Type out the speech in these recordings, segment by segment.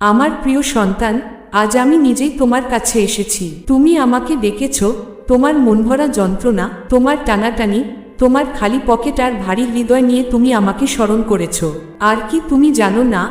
আমার প্রিয় সন্তান, আজ আমি নিজেই তোমার কাছে এসেছি। তুমি আমাকে ডেকেছ তোমার মনভরা যন্ত্রণা, তোমার টানাটানি, তোমার খালি পকেট আর ভারী হৃদয় নিয়ে তুমি আমাকে স্মরণ করেছ। আর কি তুমি জানো না,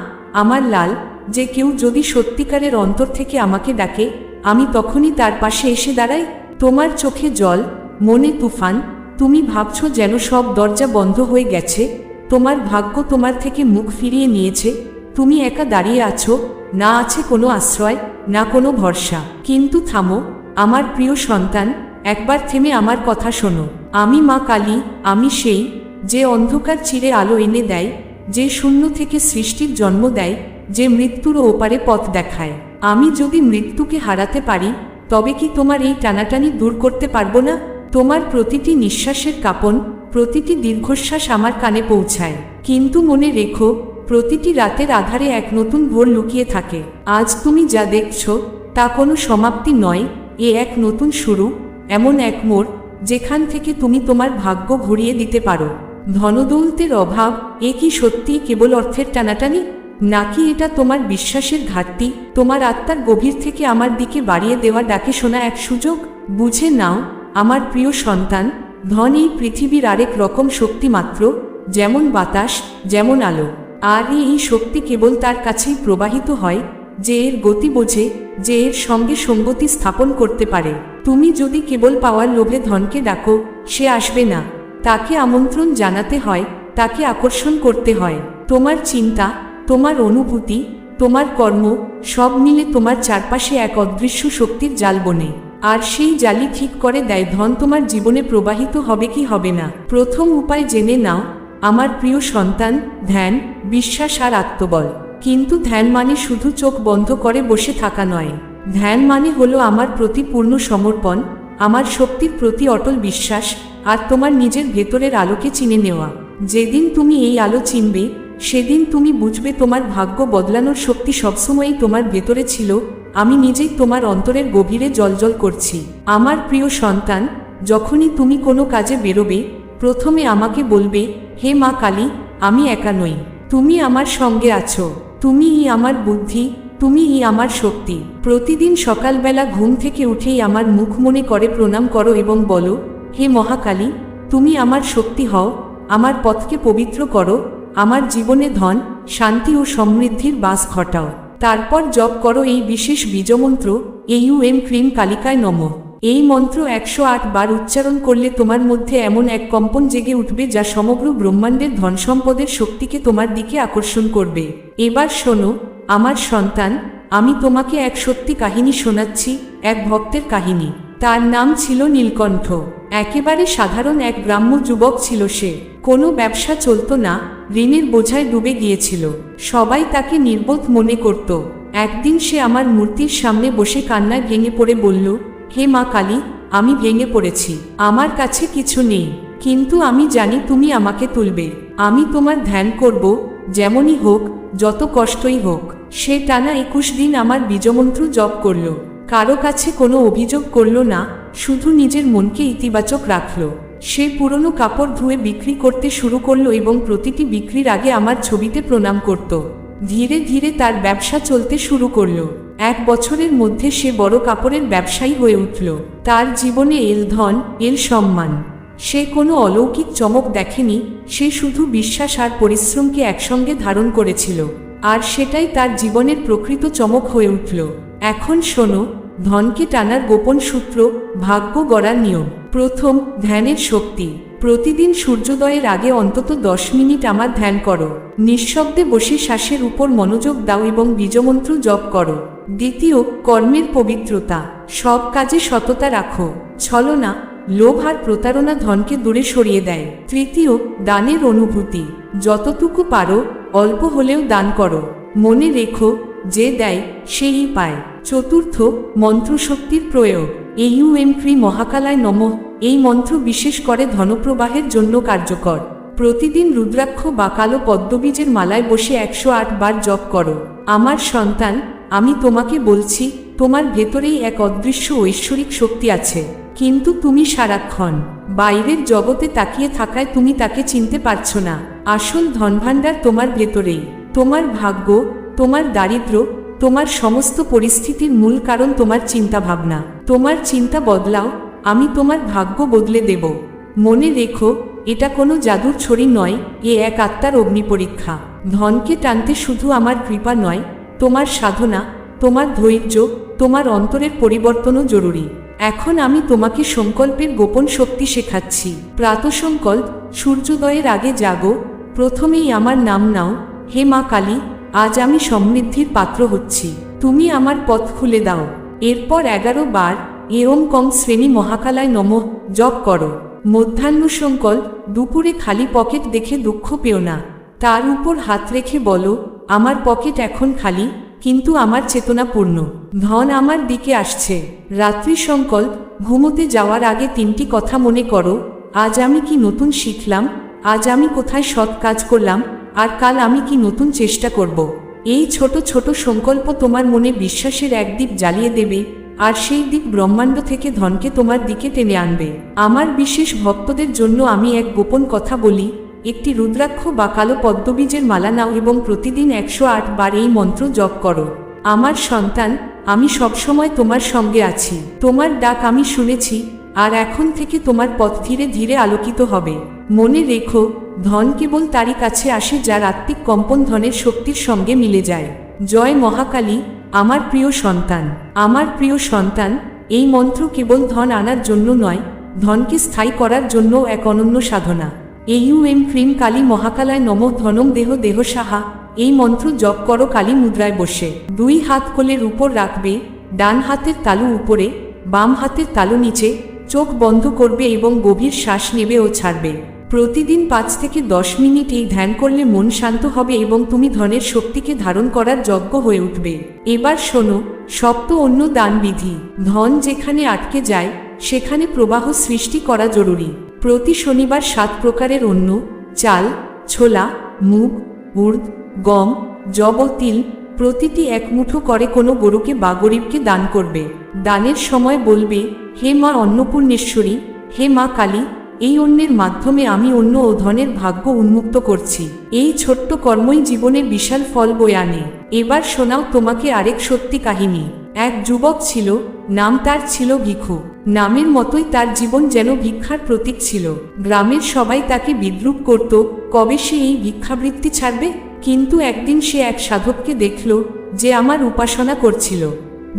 আমার লাল, যে কেউ যদি সত্যিকারের অন্তর থেকে আমাকে ডাকে, আমি তখনই তার পাশে এসে দাঁড়াই। তোমার চোখে জল, মনে তুফান, তুমি ভাবছ যেন সব দরজা বন্ধ হয়ে গেছে, তোমার ভাগ্য তোমার থেকে মুখ ফিরিয়ে নিয়েছে, তুমি একা দাঁড়িয়ে আছো না আছে কোনো আশ্রয়, না কোনো ভরসা। কিন্তু থামো, আমার প্রিয় সন্তান, একবার থেমে আমার কথা শোনো। আমি মা কালী, আমি সেই যে অন্ধকার চিরে আলো এনে দেয়, যে শূন্য থেকে সৃষ্টির জন্ম দেয়, যে মৃত্যুর ওপারে পথ দেখায়। আমি যদি মৃত্যুকে হারাতে পারি, তবে কি তোমার এই টানাটানি দূর করতে পারব না? তোমার প্রতিটি নিঃশ্বাসের কাপন, প্রতিটি দীর্ঘশ্বাস আমার কানে পৌঁছায়। কিন্তু মনে রেখো প্রতিটি রাতের আধারে এক নতুন ভোর লুকিয়ে থাকে। আজ তুমি যা দেখছ, তা কোনো সমাপ্তি নয়, এ এক নতুন শুরু, এমন এক মোড়, যেখান থেকে তুমি তোমার ভাগ্য ঘুরিয়ে দিতে পারো। ধনদৌলতের অভাব, এ কি সত্যি কেবল অর্থের টানাটানি? নাকি এটা তোমার বিশ্বাসের ঘাটতি, তোমার আত্মার গভীর থেকে আমার দিকে বাড়িয়ে দেওয়া ডাকে শোনা এক সুযোগ? বুঝে নাও, আমার প্রিয় সন্তান, ধন এই পৃথিবীর আরেক রকম শক্তি মাত্র, যেমন বাতাস, যেমন আলো। আর এই শক্তি কেবল তার কাছেই প্রবাহিত হয়, যে এর গতি বোঝে, যে এর সঙ্গে সঙ্গতি স্থাপন করতে পারে। তুমি যদি কেবল পাওয়ার লোভে ধনকে ডাকো, সে আসবে না। তাকে আমন্ত্রণ জানাতে হয়, তাকে আকর্ষণ করতে হয়। তোমার চিন্তা, তোমার অনুভূতি, তোমার কর্ম, সব মিলে তোমার চারপাশে এক অদৃশ্য শক্তির জাল বনে। আর সেই জালি ঠিক করে দেয় ধন তোমার জীবনে প্রবাহিত হবে কি হবে না। প্রথম উপায় জেনে নাও আমার প্রিয় সন্তান, ধ্যান, বিশ্বাস আর আত্মবল। কিন্তু ধ্যান মানে শুধু চোখ বন্ধ করে বসে থাকা নয়। ধ্যান মানে হলো আমার প্রতি পূর্ণ সমর্পণ, আমার শক্তির প্রতি অটল বিশ্বাস আর তোমার নিজের ভেতরের আলোকে চিনে নেওয়া। যেদিন তুমি এই আলো চিনবে, সেদিন তুমি বুঝবে তোমার ভাগ্য বদলানোর শক্তি সবসময়ই তোমার ভেতরে ছিল, আমি নিজেই তোমার অন্তরের গভীরে জলজল করছি। আমার প্রিয় সন্তান, যখনই তুমি কোনো কাজে বেরোবে প্রথমে আমাকে বলবে, হে মা কালী, আমি একা নই। তুমি আমার সঙ্গে আছো। তুমিই আমার বুদ্ধি, তুমি তুমিই আমার শক্তি। প্রতিদিন সকালবেলা ঘুম থেকে উঠেই আমার মুখ মনে করে প্রণাম করো এবং বলো, হে মহাকালী, তুমি আমার শক্তি হও, আমার পথকে পবিত্র করো, আমার জীবনে ধন, শান্তি ও সমৃদ্ধির বাস ঘটাও। তারপর জপ করো এই বিশেষ বীজমন্ত্র এই ইউ এম ক্রিম কালিকায় নম। এই মন্ত্র একশো আট বার উচ্চারণ করলে তোমার মধ্যে এমন এক কম্পন জেগে উঠবে যা সমগ্র ব্রহ্মাণ্ডের ধন সম্পদের শক্তিকে তোমার দিকে আকর্ষণ করবে। এবার শোনো, আমার সন্তান, আমি তোমাকে এক সত্যি কাহিনী শোনাচ্ছি, এক ভক্তের কাহিনী। তার নাম ছিল নীলকণ্ঠ। একেবারে সাধারণ এক গ্রাম্য যুবক ছিল সে। কোনো ব্যবসা চলতো না, ঋণের বোঝায় ডুবে গিয়েছিল। সবাই তাকে নির্বোধ মনে করত। একদিন সে আমার মূর্তির সামনে বসে কান্নায় ভেঙে পড়ে বলল হে মা কালী, আমি ভেঙে পড়েছি। আমার কাছে কিছু নেই। কিন্তু আমি জানি তুমি আমাকে তুলবে। আমি তোমার ধ্যান করব, যেমনই হোক, যত কষ্টই হোক। সে টানা একুশ দিন আমার বীজমন্ত্র জপ করল। কারও কাছে কোনো অভিযোগ করল না, শুধু নিজের মনকে ইতিবাচক রাখল। সে পুরনো কাপড় ধুয়ে বিক্রি করতে শুরু করল এবং প্রতিটি বিক্রির আগে আমার ছবিতে প্রণাম করত। ধীরে ধীরে তার ব্যবসা চলতে শুরু করল। এক বছরের মধ্যে সে বড় কাপড়ের ব্যবসায়ী হয়ে উঠল। তার জীবনে এল ধন, এল সম্মান। সে কোনো অলৌকিক চমক দেখেনি, সে শুধু বিশ্বাস আর পরিশ্রমকে একসঙ্গে ধারণ করেছিল। আর সেটাই তার জীবনের প্রকৃত চমক হয়ে উঠল। এখন শোনো, ধনকে টানার গোপন সূত্র, ভাগ্য গড়ার নিয়ম। প্রথম, ধ্যানের শক্তি। প্রতিদিন সূর্যোদয়ের আগে অন্তত দশ মিনিট আমার ধ্যান করো। নিঃশব্দে বসে শ্বাসের উপর মনোযোগ দাও এবং বীজমন্ত্র জপ করো। দ্বিতীয়, কর্মের পবিত্রতা। সব কাজে সততা রাখো। ছলনা, লোভ আর প্রতারণা ধনকে দূরে সরিয়ে দেয়। তৃতীয়, দানের অনুভূতি। যতটুকু পারো, অল্প হলেও দান করো। মনে রেখো, যে দেয় সেই পায়। চতুর্থ, মন্ত্রশক্তির প্রয়োগ। এই ইউ এম ক্রি মহাকালায় নম। এই মন্ত্র বিশেষ করে ধনপ্রবাহের জন্য কার্যকর। প্রতিদিন রুদ্রাক্ষ বা কালো পদ্মবীজের মালায় বসে একশো আট বার জপ করো। আমার সন্তান আমি তোমাকে বলছি, তোমার ভেতরেই এক অদৃশ্য ঐশ্বরিক শক্তি আছে। কিন্তু তুমি সারাক্ষণ বাইরের জগতে তাকিয়ে থাকায় তুমি তাকে চিনতে পারছ না। আসল ধনভাণ্ডার তোমার ভেতরেই। তোমার ভাগ্য, তোমার দারিদ্র, তোমার সমস্ত পরিস্থিতির মূল কারণ তোমার চিন্তা ভাবনা তোমার চিন্তা বদলাও, আমি তোমার ভাগ্য বদলে দেব। মনে রেখো, এটা কোনো জাদুর ছড়ি নয়, এ এক আত্মার অগ্নিপরীক্ষা। ধনকে টানতে শুধু আমার কৃপা নয় তোমার সাধনা, তোমার ধৈর্য, তোমার অন্তরের পরিবর্তনও জরুরি। এখন আমি তোমাকে সংকল্পের গোপন শক্তি শেখাচ্ছি। প্রাতঃসংকল্প, সূর্যোদয়ের আগে জাগো, প্রথমেই আমার নাম নাও, হে মা কালী, আজ আমি সমৃদ্ধির পাত্র হচ্ছি। তুমি আমার পথ খুলে দাও। এরপর এগারো বার, এরম কম শ্রেণি মহাকালায় নম, জপ করো। মধ্যাহ্ন সংকল্প, দুপুরে খালি পকেট দেখে দুঃখ পেও না। তার উপর হাত রেখে বলো আমার পকেট এখন খালি, কিন্তু আমার চেতনা পূর্ণ। ধন আমার দিকে আসছে। রাত্রি সংকল্প, ঘুমোতে যাওয়ার আগে তিনটি কথা মনে করো। আজ আমি কি নতুন শিখলাম? আজ আমি কোথায় সৎ কাজ করলাম? আর কাল আমি কি নতুন চেষ্টা করব? এই ছোট ছোট সংকল্প তোমার মনে বিশ্বাসের এক দ্বীপ জ্বালিয়ে দেবে, আর সেই দ্বীপ ব্রহ্মাণ্ড থেকে ধনকে তোমার দিকে টেনে আনবে। আমার বিশেষ ভক্তদের জন্য আমি এক গোপন কথা বলি একটি রুদ্রাক্ষ বা কালো পদ্মবীজের মালা নাও এবং প্রতিদিন একশো আট বার এই মন্ত্র জপ করো। আমার সন্তান, আমি সবসময় তোমার সঙ্গে আছি। তোমার ডাক আমি শুনেছি, আর এখন থেকে তোমার পথ ধীরে ধীরে আলোকিত হবে। মনে রেখো, ধন কেবল তারই কাছে আসে যার আত্মিক কম্পন ধনের শক্তির সঙ্গে মিলে যায়। জয় মহাকালী, আমার প্রিয় সন্তান। আমার প্রিয় সন্তান, এই মন্ত্র কেবল ধন আনার জন্য নয়, ধনকে স্থায়ী করার জন্য এক অনন্য সাধনা। এইউএম ক্রিম কালী মহাকালায় নম ধনম দেহ দেহ সাহা। এই মন্ত্র জপ করো কালী মুদ্রায় বসে। দুই হাত কোলের উপর রাখবে, ডান হাতের তালু উপরে, বাম হাতের তালু নিচে, চোখ বন্ধ করবে এবং গভীর শ্বাস নেবে ও ছাড়বে। প্রতিদিন পাঁচ থেকে দশ মিনিট এই ধ্যান করলে মন শান্ত হবে এবং তুমি ধনের শক্তিকে ধারণ করার যজ্ঞ হয়ে উঠবে। এবার শোনো, সপ্ত অন্য দানবিধি ধন যেখানে আটকে যায়, সেখানে প্রবাহ সৃষ্টি করা জরুরি। প্রতি শনিবার সাত প্রকারের অন্য চাল, ছোলা, মুগ উর্দ গম, জব ও তিল প্রতিটি এক মুঠো করে কোনো গরুকে বা গরিবকে দান করবে। দানের সময় বলবে, হে মা অন্নপূর্ণেশ্বরী, হে মা কালী, এই অন্যের মাধ্যমে আমি অন্য ও ধনের ভাগ্য উন্মুক্ত করছি। এই ছোট্ট কর্মই জীবনে বিশাল ফল বয়ে আনে। এবার শোনাও তোমাকে আরেক সত্যি কাহিনী। এক যুবক ছিল, নাম তার ছিল ভিখু নামের মতোই তার জীবন যেন ভিক্ষার প্রতীক ছিল। গ্রামের সবাই তাকে বিদ্রুপ করত, কবে সে এই ভিক্ষাবৃত্তি ছাড়বে? কিন্তু একদিন সে এক সাধককে দেখল যে আমার উপাসনা করছিল।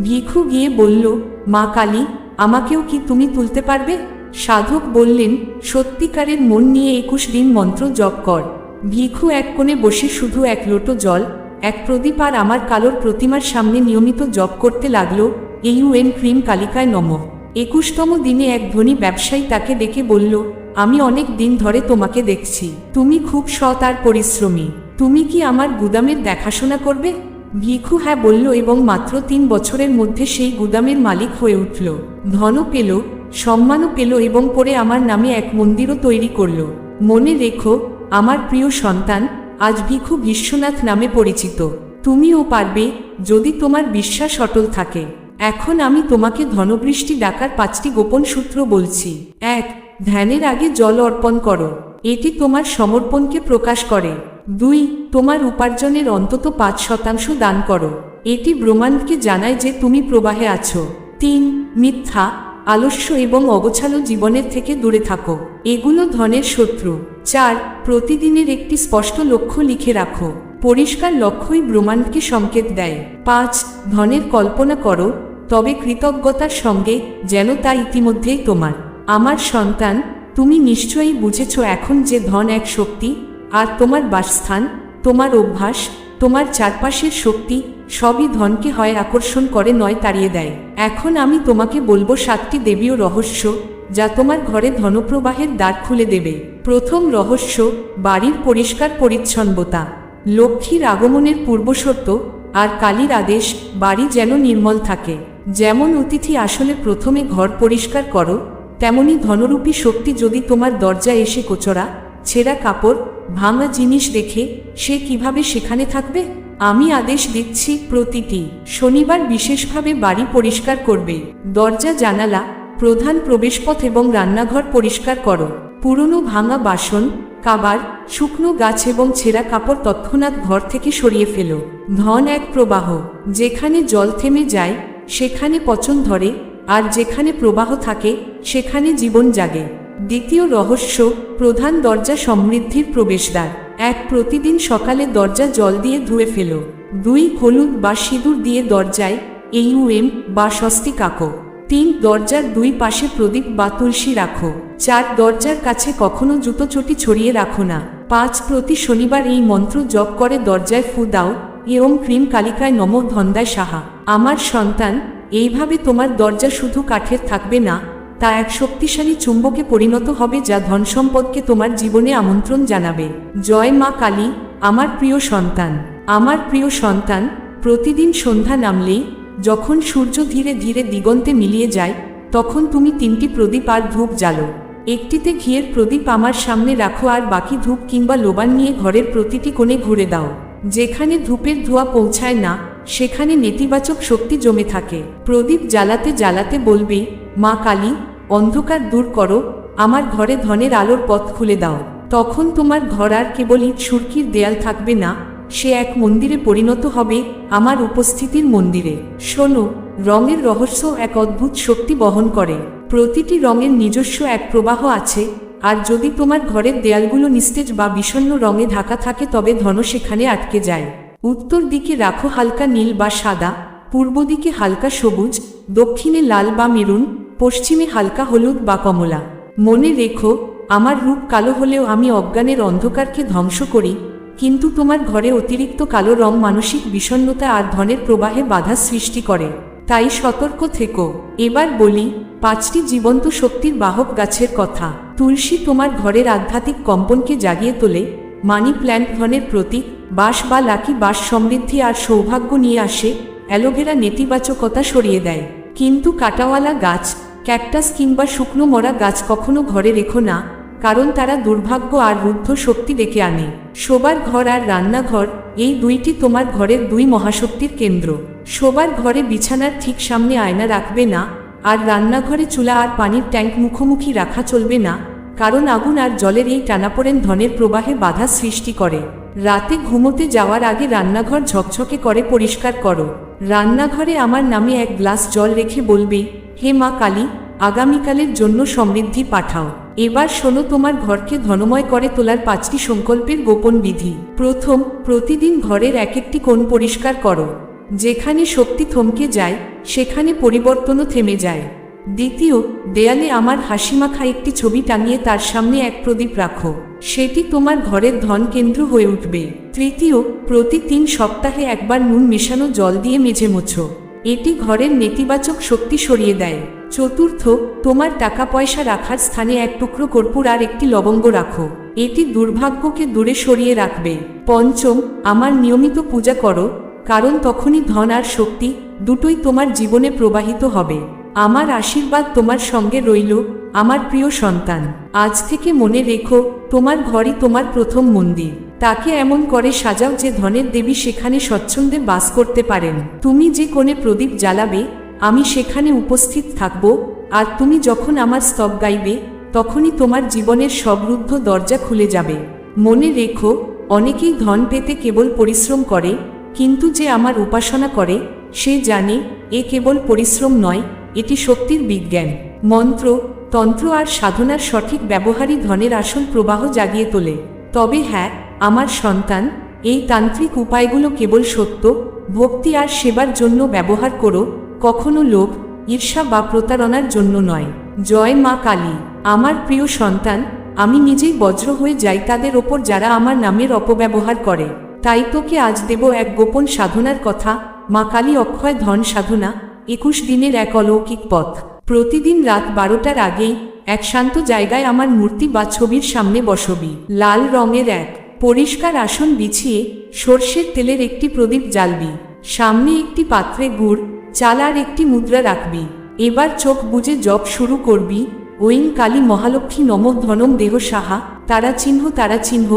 ভিখু গিয়ে বলল, মা কালী, আমাকেও কি তুমি তুলতে পারবে? সাধক বললেন, সত্যিকারের মন নিয়ে একুশ দিন মন্ত্র জপ কর। ভিখু এক কোণে বসে শুধু এক লোটো জল, এক প্রদীপ আর আমার কালোর প্রতিমার সামনে নিয়মিত জপ করতে লাগল। ইউএন ক্রিম কালিকায় নম। একুশতম দিনে এক ধনী ব্যবসায়ী তাকে ডেকে বলল, আমি অনেক দিন ধরে তোমাকে দেখছি। তুমি খুব সৎ আর পরিশ্রমী। তুমি কি আমার গুদামের দেখাশোনা করবে? ভিখু হ্যাঁ বলল এবং মাত্র তিন বছরের মধ্যে সেই গুদামের মালিক হয়ে উঠল। ধনও পেল, সম্মানও পেল এবং পরে আমার নামে এক মন্দিরও তৈরি করল। মনে রেখো, আমার প্রিয় সন্তান, আজ ভিখু বিশ্বনাথ নামে পরিচিত। তুমিও পারবে, যদি তোমার বিশ্বাস অটল থাকে। এখন আমি তোমাকে ধনবৃষ্টি ডাকার পাঁচটি গোপন সূত্র বলছি। এক, ধ্যানের আগে জল অর্পণ করো। এটি তোমার সমর্পণকে প্রকাশ করে। দুই, তোমার উপার্জনের অন্তত পাঁচ শতাংশ দান করো। এটি ব্রহ্মাণ্ডকে জানায় যে তুমি প্রবাহে আছো। তিন, মিথ্যা, আলস্য এবং অগোছালো জীবনের থেকে দূরে থাকো। এগুলো ধনের শত্রু। চার, প্রতিদিনের একটি স্পষ্ট লক্ষ্য লিখে রাখো। পরিষ্কার লক্ষ্যই ব্রহ্মাণ্ডকে সংকেত দেয়। পাঁচ, ধনের কল্পনা করো তবে কৃতজ্ঞতার সঙ্গে যেন তা ইতিমধ্যেই তোমার। আমার সন্তান, তুমি নিশ্চয়ই বুঝেছ এখন যে ধন এক শক্তি, আর তোমার বাসস্থান, তোমার অভ্যাস, তোমার চারপাশের শক্তি, সবই ধনকে হয় আকর্ষণ করে নয় তাড়িয়ে দেয়। এখন আমি তোমাকে বলব সাতটি দেবীয় রহস্য, যা তোমার ঘরে ধনপ্রবাহের দ্বার খুলে দেবে। প্রথম রহস্য, বাড়ির পরিষ্কার পরিচ্ছন্নতা। লক্ষ্মীর আগমনের পূর্বশর্ত, আর কালীর আদেশ, বাড়ি যেন নির্মল থাকে। যেমন অতিথি আসলে প্রথমে ঘর পরিষ্কার করো, তেমনি ধনরূপী শক্তি যদি তোমার দরজা এসে কোচরা, ছেঁড়া কাপড়, ভাঙা জিনিস দেখে সে কীভাবে সেখানে থাকবে? আমি আদেশ দিচ্ছি প্রতিটি শনিবার বিশেষভাবে বাড়ি পরিষ্কার করবে। দরজা, জানালা, প্রধান প্রবেশপথ এবং রান্নাঘর পরিষ্কার করো। পুরনো ভাঙা বাসন, কাবার, শুকনো গাছ এবং ছেঁড়া কাপড় তৎক্ষণাৎ ঘর থেকে সরিয়ে ফেলো। ধন এক প্রবাহ, যেখানে জল থেমে যায় সেখানে পচন ধরে, আর যেখানে প্রবাহ থাকে, সেখানে জীবন জাগে। দ্বিতীয় রহস্য, প্রধান দরজা সমৃদ্ধির প্রবেশদ্বার। এক প্রতিদিন সকালে দরজা জল দিয়ে ধুয়ে ফেলো। দুই, হলুদ বা সিঁদুর দিয়ে দরজায় এইউএম বা স্বস্তি কাকো তিন, দরজার দুই পাশে প্রদীপ বা তুলসী রাখো। চার, দরজার কাছে কখনো জুতো চটি ছড়িয়ে রাখো না। পাঁচ, প্রতি শনিবার এই মন্ত্র জপ করে দরজায় ফু দাও এরম ক্রিম কালিকায় নম ধন্দায় সাহা। আমার সন্তান, এইভাবে তোমার দরজা শুধু কাঠের থাকবে না, তা এক শক্তিশালী চুম্বকে পরিণত হবে যা ধন সম্পদকে তোমার জীবনে আমন্ত্রণ জানাবে। জয় মা কালী, আমার প্রিয় সন্তান। আমার প্রিয় সন্তান, প্রতিদিন সন্ধ্যা নামলেই যখন সূর্য ধীরে ধীরে দিগন্তে মিলিয়ে যায়, তখন তুমি তিনটি প্রদীপ আর ধূপ জ্বালো। একটিতে ঘিয়ের প্রদীপ আমার সামনে রাখো আর বাকি ধূপ কিংবা লোবান নিয়ে ঘরের প্রতিটি কোণে ঘুরে দাও। যেখানে ধূপের ধোঁয়া পৌঁছায় না, সেখানে নেতিবাচক শক্তি জমে থাকে। প্রদীপ জ্বালাতে জ্বালাতে বলবে, মা কালী, অন্ধকার দূর করো, আমার ঘরে ধনের আলোর পথ খুলে দাও। তখন তোমার ঘর আর কেবল ইট সুরকির দেয়াল থাকবে না, সে এক মন্দিরে পরিণত হবে আমার উপস্থিতির মন্দিরে। শোনো, রঙের রহস্য এক অদ্ভুত শক্তি বহন করে। প্রতিটি রঙের নিজস্ব এক প্রবাহ আছে আর যদি তোমার ঘরের দেয়ালগুলো নিস্তেজ বা বিষণ্ণ রঙে ঢাকা থাকে তবে ধন সেখানে আটকে যায়। উত্তর দিকে রাখো হালকা নীল বা সাদা, পূর্ব দিকে হালকা সবুজ, দক্ষিণে লাল বা মেরুন, পশ্চিমে হালকা হলুদ বা কমলা। মনে রেখো, আমার রূপ কালো হলেও আমি অজ্ঞানের অন্ধকারকে ধ্বংস করি, কিন্তু তোমার ঘরে অতিরিক্ত কালো রং মানসিক বিষণ্ণতা আর ধনের প্রবাহে বাধা সৃষ্টি করে। তাই সতর্ক থেকো। এবার বলি পাঁচটি জীবন্ত শক্তির বাহক গাছের কথা। তুলসী তোমার ঘরের আধ্যাত্মিক কম্পনকে জাগিয়ে তোলে, মানি প্ল্যান্ট ধনের প্রতীক, বাঁশ বা লাকি বাঁশ সমৃদ্ধি আর সৌভাগ্য নিয়ে আসে, অ্যালোভেরা নেতিবাচকতা সরিয়ে দেয়। কিন্তু কাটাওয়ালা গাছ, ক্যাকটাস কিংবা শুকনো মরা গাছ কখনো ঘরে রেখো না, কারণ তারা দুর্ভাগ্য আর রুদ্ধ শক্তি ডেকে আনে। শোবার ঘর আর রান্নাঘর, এই দুইটি তোমার ঘরের দুই মহাশক্তির কেন্দ্র। শোবার ঘরে বিছানার ঠিক সামনে আয়না রাখবে না আর রান্নাঘরে চুলা আর পানির ট্যাঙ্ক মুখোমুখি রাখা চলবে না, কারণ আগুন আর জলের এই টানাপোড়েন ধনের প্রবাহে বাধা সৃষ্টি করে। রাতে ঘুমোতে যাওয়ার আগে রান্নাঘর ঝকঝকে করে পরিষ্কার করো। রান্নাঘরে আমার নামে এক গ্লাস জল রেখে বলবে, হে মা কালী, আগামীকালের জন্য সমৃদ্ধি পাঠাও। এবার শোনো তোমার ঘরকে ধনময় করে তোলার পাঁচটি সংকল্পের গোপন বিধি। প্রথম, প্রতিদিন ঘরের এক একটি কোণ পরিষ্কার করো। যেখানে শক্তি থমকে যায় সেখানে পরিবর্তনও থেমে যায়। দ্বিতীয়, দেয়ালে আমার হাসিমাখা একটি ছবি টাঙিয়ে তার সামনে এক প্রদীপ রাখো। সেটি তোমার ঘরের ধন কেন্দ্র হয়ে উঠবে। তৃতীয়, প্রতি তিন সপ্তাহে একবার নুন মেশানো জল দিয়ে মেঝে মোছো। এটি ঘরের নেতিবাচক শক্তি সরিয়ে দেয়। চতুর্থ, তোমার টাকা পয়সা রাখার স্থানে এক টুকরো কর্পূর আর একটি লবঙ্গ রাখো। এটি দুর্ভাগ্যকে দূরে সরিয়ে রাখবে। পঞ্চম, আমার নিয়মিত পূজা করো। কারণ তখনই ধন আর শক্তি দুটোই তোমার জীবনে প্রবাহিত হবে। আমার আশীর্বাদ তোমার সঙ্গে রইল, আমার প্রিয় সন্তান। আজ থেকে মনে রেখো, তোমার ঘরই তোমার প্রথম মন্দির। তাকে এমন করে সাজাও যে ধনের দেবী সেখানে স্বচ্ছন্দে বাস করতে পারেন। তুমি যে কোণে প্রদীপ জ্বালাবে, আমি সেখানে উপস্থিত থাকব, আর তুমি যখন আমার স্তব গাইবে, তখনই তোমার জীবনের সবরুদ্ধ দরজা খুলে যাবে। মনে রেখো, অনেকেই ধন পেতে কেবল পরিশ্রম করে কিন্তু যে আমার উপাসনা করে, সে জানে, এ কেবল পরিশ্রম নয়, এটি শক্তির বিজ্ঞান। মন্ত্র, তন্ত্র আর সাধনার সঠিক ব্যবহারই ধনের আসল প্রবাহ জাগিয়ে তোলে। তবে হ্যাঁ আমার সন্তান, এই তান্ত্রিক উপায়গুলো কেবল সত্য, ভক্তি আর সেবার জন্য ব্যবহার করো, কখনো লোভ, ঈর্ষা বা প্রতারণার জন্য নয়। জয় মা কালী, আমার প্রিয় সন্তান, আমি নিজেই বজ্র হয়ে যাই তাদের ওপর যারা আমার নামের অপব্যবহার করে। তাই তোকে আজ দেব এক গোপন সাধনার কথা, মা কালী অক্ষয় ধন সাধনা, একুশ দিনের এক অলৌকিক পথ। প্রতিদিন রাত বারোটার আগেই এক শান্ত জায়গায় আমার মূর্তি বা ছবির সামনে বসবি। লাল রঙের এক পরিষ্কার আসন বিছিয়ে সর্ষের তেলের একটি প্রদীপ জ্বালবি। সামনে একটি পাত্রে গুড়, চাল আর একটি মুদ্রা রাখবি। এবার চোখ বুজে জপ শুরু করবি। ওইং কালী মহালক্ষ্মী নম ধনম দেহ সাহা, তারা চিহ্ন তারা চিহ্ন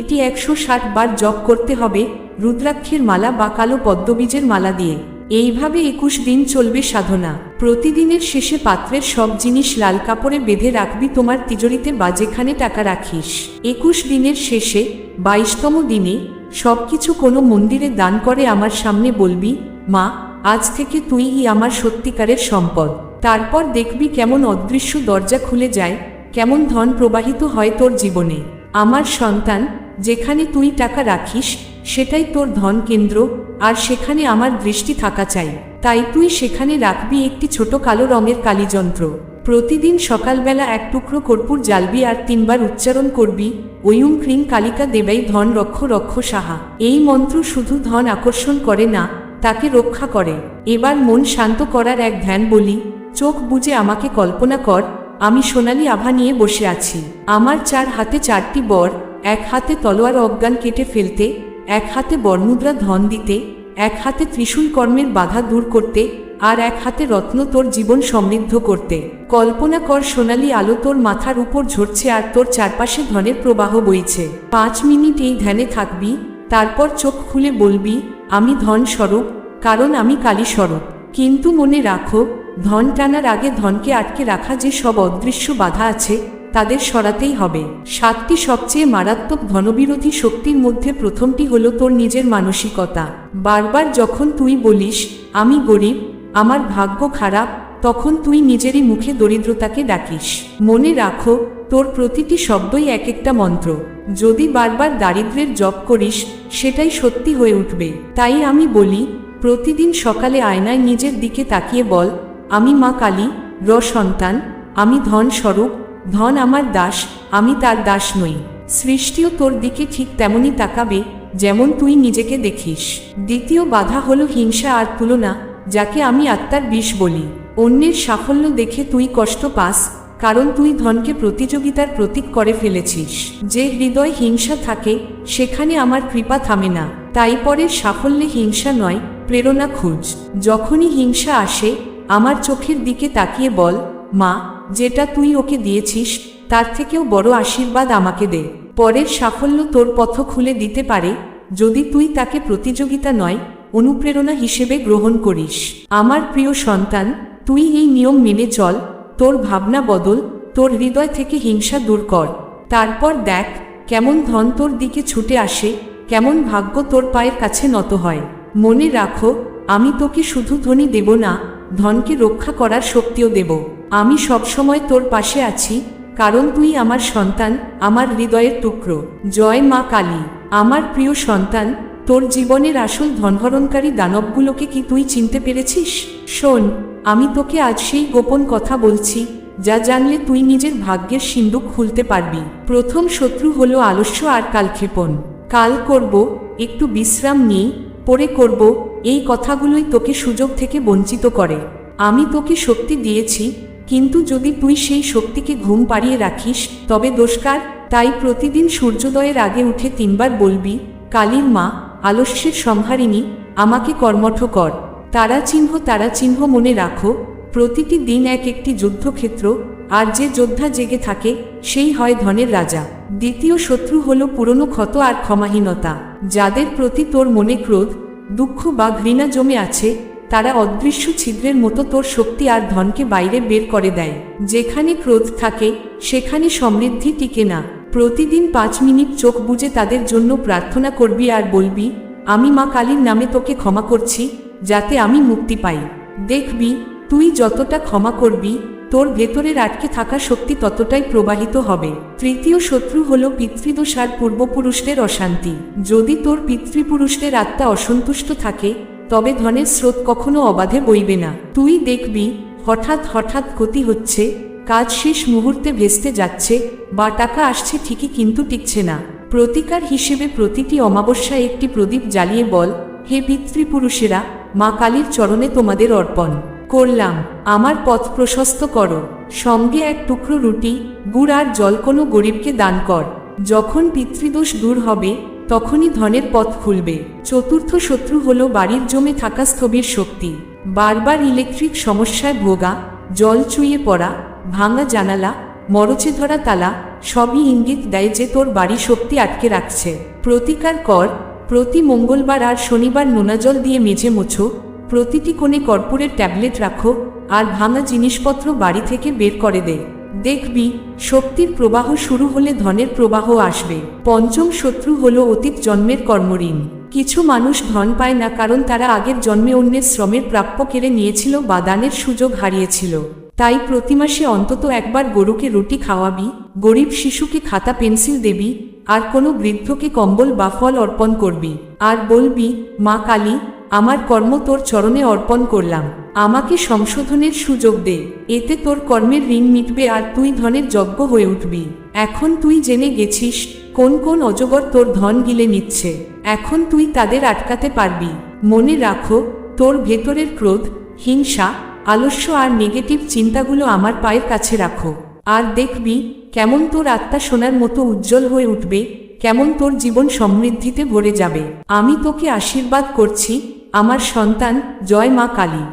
এটি একশো ষাট বার জপ করতে হবে, রুদ্রাক্ষের মালা বা কালো পদ্মবীজের মালা দিয়ে। এইভাবে একুশ দিন চলবে সাধনা। প্রতিদিনের শেষে পাত্রের সব জিনিস লাল কাপড়ে বেঁধে রাখবি তোমার তিজোরিতে বা যেখানে টাকা রাখিস। একুশ দিনের শেষে, বাইশতম দিনে, সবকিছু কোনো মন্দিরে দান করে আমার সামনে বলবি, মা, আজ থেকে তুইই আমার সত্যিকারের সম্পদ। তারপর দেখবি কেমন অদৃশ্য দরজা খুলে যায়, কেমন ধন প্রবাহিত হয় তোর জীবনে। আমার সন্তান যেখানে তুই টাকা রাখিস, সেটাই তোর ধন কেন্দ্র, আর সেখানে আমার দৃষ্টি থাকা চাই। তাই তুই সেখানে রাখবি একটি ছোট কালো রঙের কালীযন্ত্র। প্রতিদিন সকালবেলা এক টুকরো কর্পূর জ্বালবি আর তিনবার উচ্চারণ করবি ওয়ুম ক্রিং কালিকা দেবাই ধন রক্ষ রক্ষ সাহা। এই মন্ত্র শুধু ধন আকর্ষণ করে না, তাকে রক্ষা করে। এবার মন শান্ত করার এক ধ্যান বলি, চোখ বুজে আমাকে কল্পনা কর, আমি সোনালি আভা নিয়ে বসে আছি। আমার চার হাতে চারটি বর এক হাতে তলোয়ার অজ্ঞান কেটে ফেলতে, এক হাতে বরমুদ্রা ধন দিতে, এক হাতে ত্রিশূল কর্মের বাধা দূর করতে আর এক হাতে রত্ন তোর জীবন সমৃদ্ধ করতে। কল্পনা কর সোনালি আলো তোর মাথার উপর ঝরছে আর তোর চারপাশে ধনের প্রবাহ বইছে। পাঁচ মিনিট এই ধ্যানে থাকবি, তারপর চোখ খুলে বলবি, আমি ধন স্বরূপ, কারণ আমি কালী স্বরূপ। কিন্তু মনে রাখো, ধন টানার আগে ধনকে আটকে রাখা যে সব অদৃশ্য বাধা আছে তাদের সরাতেই হবে। সাতটি সবচেয়ে মারাত্মক ধনবিরোধী শক্তির মধ্যে প্রথমটি হলো তোর নিজের মানসিকতা। বারবার যখন তুই বলিস, আমি গরিব, আমার ভাগ্য খারাপ, তখন তুই নিজেরই মুখে দরিদ্রতাকে ডাকিস। মনে রাখো, তোর প্রতিটি শব্দই এক একটা মন্ত্র। যদি বারবার দারিদ্রের জপ করিস, সেটাই সত্যি হয়ে উঠবে। তাই আমি বলি, প্রতিদিন সকালে আয়নায় নিজের দিকে তাকিয়ে বল, আমি মা কালী, র সন্তান, আমি ধন স্বরূপ ধন আমার দাস, আমি তার দাস নই। সৃষ্টিও তোর দিকে ঠিক তেমনই তাকাবে, যেমন তুই নিজেকে দেখিস। দ্বিতীয় বাধা হল হিংসা আর তুলনা, যাকে আমি আত্মার বিষ বলি। অন্যের সাফল্য দেখে তুই কষ্ট পাস, কারণ তুই ধনকে প্রতিযোগিতার প্রতীক করে ফেলেছিস। যে হৃদয় হিংসা থাকে, সেখানে আমার কৃপা থামে না। তাই পরের সাফল্যে হিংসা নয়, প্রেরণা খুঁজ। যখনই হিংসা আসে, আমার চোখের দিকে তাকিয়ে বল, মা যেটা তুই ওকে দিয়েছিস, তার থেকেও বড় আশীর্বাদ আমাকে দে। পরের সাফল্য তোর পথ খুলে দিতে পারে, যদি তুই তাকে প্রতিযোগিতা নয়, অনুপ্রেরণা হিসেবে গ্রহণ করিস। আমার প্রিয় সন্তান, তুই এই নিয়ম মেনে চল, তোর ভাবনা বদল, তোর হৃদয় থেকে হিংসা দূর কর। তারপর দেখ, কেমন ধন তোর দিকে ছুটে আসে, কেমন ভাগ্য তোর পায়ের কাছে নত হয়। মনে রাখো, আমি তোকে শুধু ধনী দেব না, ধনকে রক্ষা করার শক্তিও দেব। আমি সবসময় তোর পাশে আছি, কারণ তুই আমার সন্তান, আমার হৃদয়ের টুকরো। জয় মা কালী। আমার প্রিয় সন্তান, তোর জীবনের আসল ধনহরণকারী দানবগুলোকে কি তুই চিনতে পেরেছিস? শোন, আমি তোকে আজ সেই গোপন কথা বলছি, যা জানলে তুই নিজের ভাগ্যের সিন্দুক খুলতে পারবি। প্রথম শত্রু হলো আলস্য আর কালক্ষেপণ। কাল করব, একটু বিশ্রাম নিই পরে করব, এই কথাগুলোই তোকে সুযোগ থেকে বঞ্চিত করে। আমি তোকে শক্তি দিয়েছি কিন্তু যদি তুই সেই শক্তিকে ঘুম পাড়িয়ে রাখিস, তবে দোষকার তাই প্রতিদিন সূর্যোদয়ের আগে উঠে তিনবার বলবি, কালীর মা, আলস্যের সংহারিণী আমাকে কর্মঠ কর। তারা চিহ্ন তারা চিহ্ন মনে রাখো। প্রতিটি দিন এক একটি যুদ্ধক্ষেত্র, আর যে যোদ্ধা জেগে থাকে, সেই হয় ধনের রাজা। দ্বিতীয় শত্রু হল পুরনো ক্ষত আর ক্ষমাহীনতা। যাদের প্রতি তোর মনে ক্রোধ, দুঃখ বা ঘৃণা জমে আছে তারা অদৃশ্য ছিদ্রের মতো তোর শক্তি আর ধনকে বাইরে বের করে দেয়। যেখানে ক্রোধ থাকে, সেখানে সমৃদ্ধি টিকে না। প্রতিদিন পাঁচ মিনিট চোখ বুজে তাদের জন্য প্রার্থনা করবি আর বলবি, আমি মা কালীর নামে তোকে ক্ষমা করছি, যাতে আমি মুক্তি পাই। দেখবি, তুই যতটা ক্ষমা করবি, তোর ভেতরের আটকে থাকা শক্তি ততটাই প্রবাহিত হবে। তৃতীয় শত্রু হল পিতৃদোষ আর পূর্বপুরুষদের অশান্তি। যদি তোর পিতৃপুরুষদের আত্মা অসন্তুষ্ট থাকে তবে ধনের স্রোত কখনো অবাধে বইবে না। তুই দেখবি, হঠাৎ হঠাৎ ক্ষতি হচ্ছে, কাজ শেষ মুহূর্তে ভেস্তে যাচ্ছে, বা টাকা আসছে ঠিকই কিন্তু টিকছে না। প্রতিকার হিসেবে প্রতিটি অমাবস্যায় একটি প্রদীপ জ্বালিয়ে বল, হে পিতৃপুরুষেরা, মা কালীর চরণে তোমাদের অর্পণ। করলাম, আমার পথ প্রশস্ত করো। সঙ্গে এক টুকরো রুটি, গুড় আর জল কোনো গরিবকে দান কর। যখন পিতৃদোষ দূর হবে তখনই ধনের পথ খুলবে। চতুর্থ শত্রু হল বাড়ির জমে থাকা স্থবির শক্তি। বারবার ইলেকট্রিক সমস্যায় ভোগা, জল চুইয়ে পড়া, ভাঙা জানালা, মরচে ধরা তালা, সবই ইঙ্গিত দেয় যে তোর বাড়ি শক্তি আটকে রাখছে। প্রতিকার কর, প্রতি মঙ্গলবার আর শনিবার নোনা জল দিয়ে মেঝে মোছো, প্রতিটি কোণে কর্পূরের ট্যাবলেট রাখো, আর ভাঙা জিনিসপত্র বাড়ি থেকে বের করে দে। দেখবি, শক্তির প্রবাহ শুরু হলে ধনের প্রবাহ আসবে। পঞ্চম শত্রু হলো অতীত জন্মের কর্মঋণ। কিছু মানুষ ধন পায় না কারণ তারা আগের জন্মে অন্যের শ্রমের প্রাপ্য কেড়ে নিয়েছিল বা দানের সুযোগ হারিয়েছিল। তাই প্রতি মাসে অন্তত একবার গরুকে রুটি খাওয়াবি, গরিব শিশুকে খাতা পেন্সিল দেবি, আর কোনো বৃদ্ধকে কম্বল বা ফল অর্পণ করবি। আর বলবি, মা কালী আমার কর্ম তোর চরণে অর্পণ করলাম। আমাকে সংশোধনের সুযোগ দে। এতে তোর কর্মের ঋণ মিটবে আর তুই ধনের যজ্ঞ হয়ে উঠবি। এখন তুই জেনে গেছিস, কোন কোন অজগর তোর ধন গিলে নিচ্ছে। এখন তুই তাদের আটকাতে পারবি। মনে রাখো, তোর ভেতরের ক্রোধ, হিংসা, আলস্য আর নেগেটিভ চিন্তাগুলো আমার পায়ের কাছে রাখো। আর দেখবি, কেমন তোর আত্মা সোনার মতো উজ্জ্বল হয়ে উঠবে, কেমন তোর জীবন সমৃদ্ধিতে ভরে যাবে। আমি তোকে আশীর্বাদ করছি আমার সন্তান জয় মা কালী।